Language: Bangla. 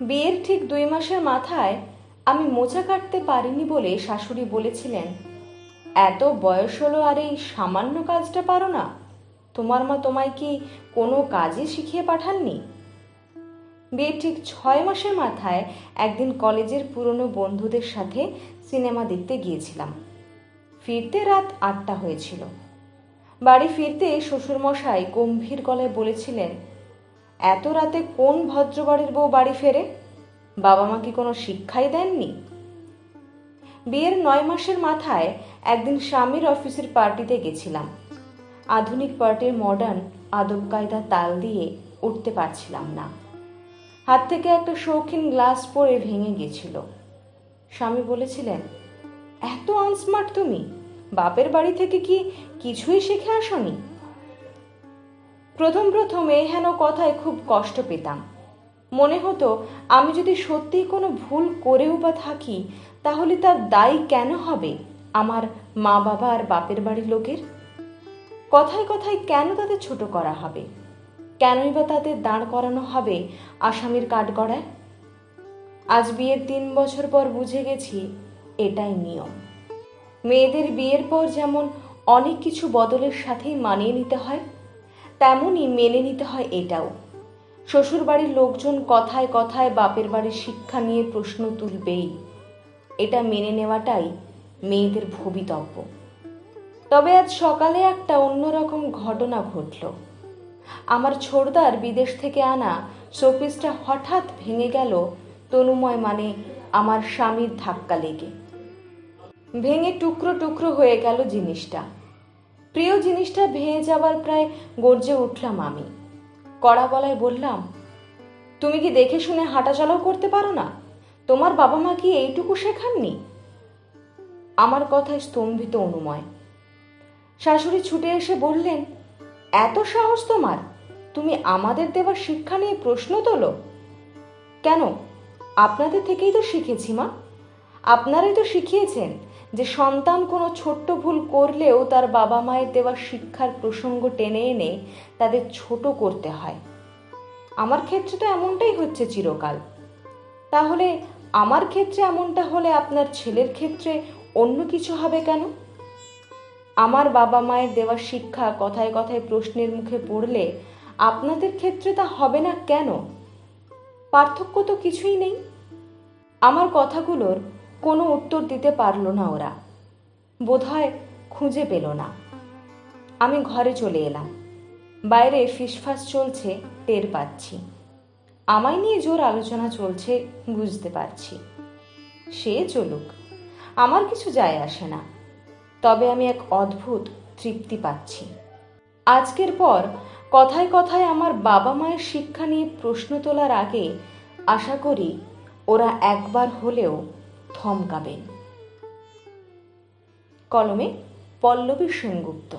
বিয়ের ঠিক দুই মাসের মাথায় আমি মোচা কাটতে পারিনি বলে শাশুড়ি বলেছিলেন। এত বয়স হলো আর এই সামান্য কাজটা পারো না। তোমার মা তোমায় কি কোনো কাজই শিখিয়ে পাঠাননি? বিয়ের ঠিক ছয় মাসের মাথায় একদিন কলেজের পুরনো বন্ধুদের সাথে সিনেমা দেখতে গিয়েছিলাম। ফিরতে রাত আটটা হয়েছিল। বাড়ি ফিরতে শ্বশুরমশাই গম্ভীর গলায় বলেছিলেন এত রাতে কোন ভদ্রবাড়ির বউ বাড়ি ফেরে? বাবা মা কি কোনো শিক্ষাই দেননি? বিয়ের নয় মাসের মাথায় একদিন স্বামীর অফিসের পার্টিতে গেছিলাম। আধুনিক পার্টির মডার্ন আদব কায়দা তাল দিয়ে উঠতে পারছিলাম না। হাত থেকে একটা শৌখিন গ্লাস পরে ভেঙে গেছিল। স্বামী বলেছিলেন, এত আনস্মার্ট তুমি। বাপের বাড়ি থেকে কি কিছুই শিখে আসনি? প্রথম প্রথম এই হেন কথায় খুব কষ্ট পেতাম। মনে হতো, আমি যদি সত্যিই কোনো ভুল করেও বা থাকি, তাহলে তার দায়ী কেন হবে আমার মা বাবা আর বাপের বাড়ির লোকের? কথায় কথায় কেন তাদের ছোট করা হবে? কেনই বা তাদের দাঁড় করানো হবে আসামির কাঠগড়ায়? আজ বিয়ের তিন বছর পর বুঝে গেছি, এটাই নিয়ম। মেয়েদের বিয়ের পর যেমন অনেক কিছু বদলের সাথেই মানিয়ে নিতে হয় তেমনই মেনে নিতে হয় এটাও। শ্বশুরবাড়ির লোকজন কথায় কথায় বাপের বাড়ির শিক্ষা নিয়ে প্রশ্ন তুলবেই। এটা মেনে নেওয়াটাই মেয়েদের ভবিতব্য। তবে আজ সকালে একটা অন্যরকম ঘটনা ঘটল। আমার ছোড়দার বিদেশ থেকে আনা শোপিসটা হঠাৎ ভেঙে গেল, তনুময় মানে আমার স্বামীর ধাক্কা লেগে। ভেঙে টুকরো টুকরো হয়ে গেল জিনিসটা। প্রিয় জিনিসটা ভেঙে যাওয়ার প্রায় গর্জে উঠলাম আমি। কড়া গলায় বললাম, তুমি কি দেখে শুনে হাঁটাচলাও করতে পারো না? তোমার বাবা মা কি এইটুকু শেখাননি? আমার কথায় স্তম্ভিত অনুময়। শাশুড়ি ছুটে এসে বললেন, এত সাহস তোমার? তুমি আমাদের দেওয়া শিক্ষা নিয়ে প্রশ্ন তোলো? কেন? আপনাদের থেকেই তো শিখেছি মা। আপনারাই তো শিখিয়েছেন যে সন্তান কোনো ছোট্ট ভুল করলেও তার বাবা মায়ের দেওয়া শিক্ষার প্রসঙ্গ টেনে এনে তাদের ছোট করতে হয়। আমার ক্ষেত্রে তো এমনটাই হচ্ছে চিরকাল। তাহলে আমার ক্ষেত্রে এমনটা হলে আপনার ছেলের ক্ষেত্রে অন্য কিছু হবে কেন? আমার বাবা মায়ের দেওয়া শিক্ষা কথায় কথায় প্রশ্নের মুখে পড়লে আপনাদের ক্ষেত্রে তা হবে না কেন? পার্থক্য তো কিছুই নেই। আমার কথাগুলোর কোনো উত্তর দিতে পারল না ওরা। বোধহয় খুঁজে পেল না। আমি ঘরে চলে এলাম। বাইরে ফিসফাস চলছে, টের পাচ্ছি। আমায় নিয়ে জোর আলোচনা চলছে, বুঝতে পারছি। সে চলুক, আমার কিছু যায় আসে না। তবে আমি এক অদ্ভুত তৃপ্তি পাচ্ছি। আজকের পর কথায় কথায় আমার বাবা মায়ের শিক্ষা নিয়ে প্রশ্ন তোলার আগে আশা করি ওরা একবার হলেও থমকাবেন। কলমে পল্লবী সেনগুপ্ত।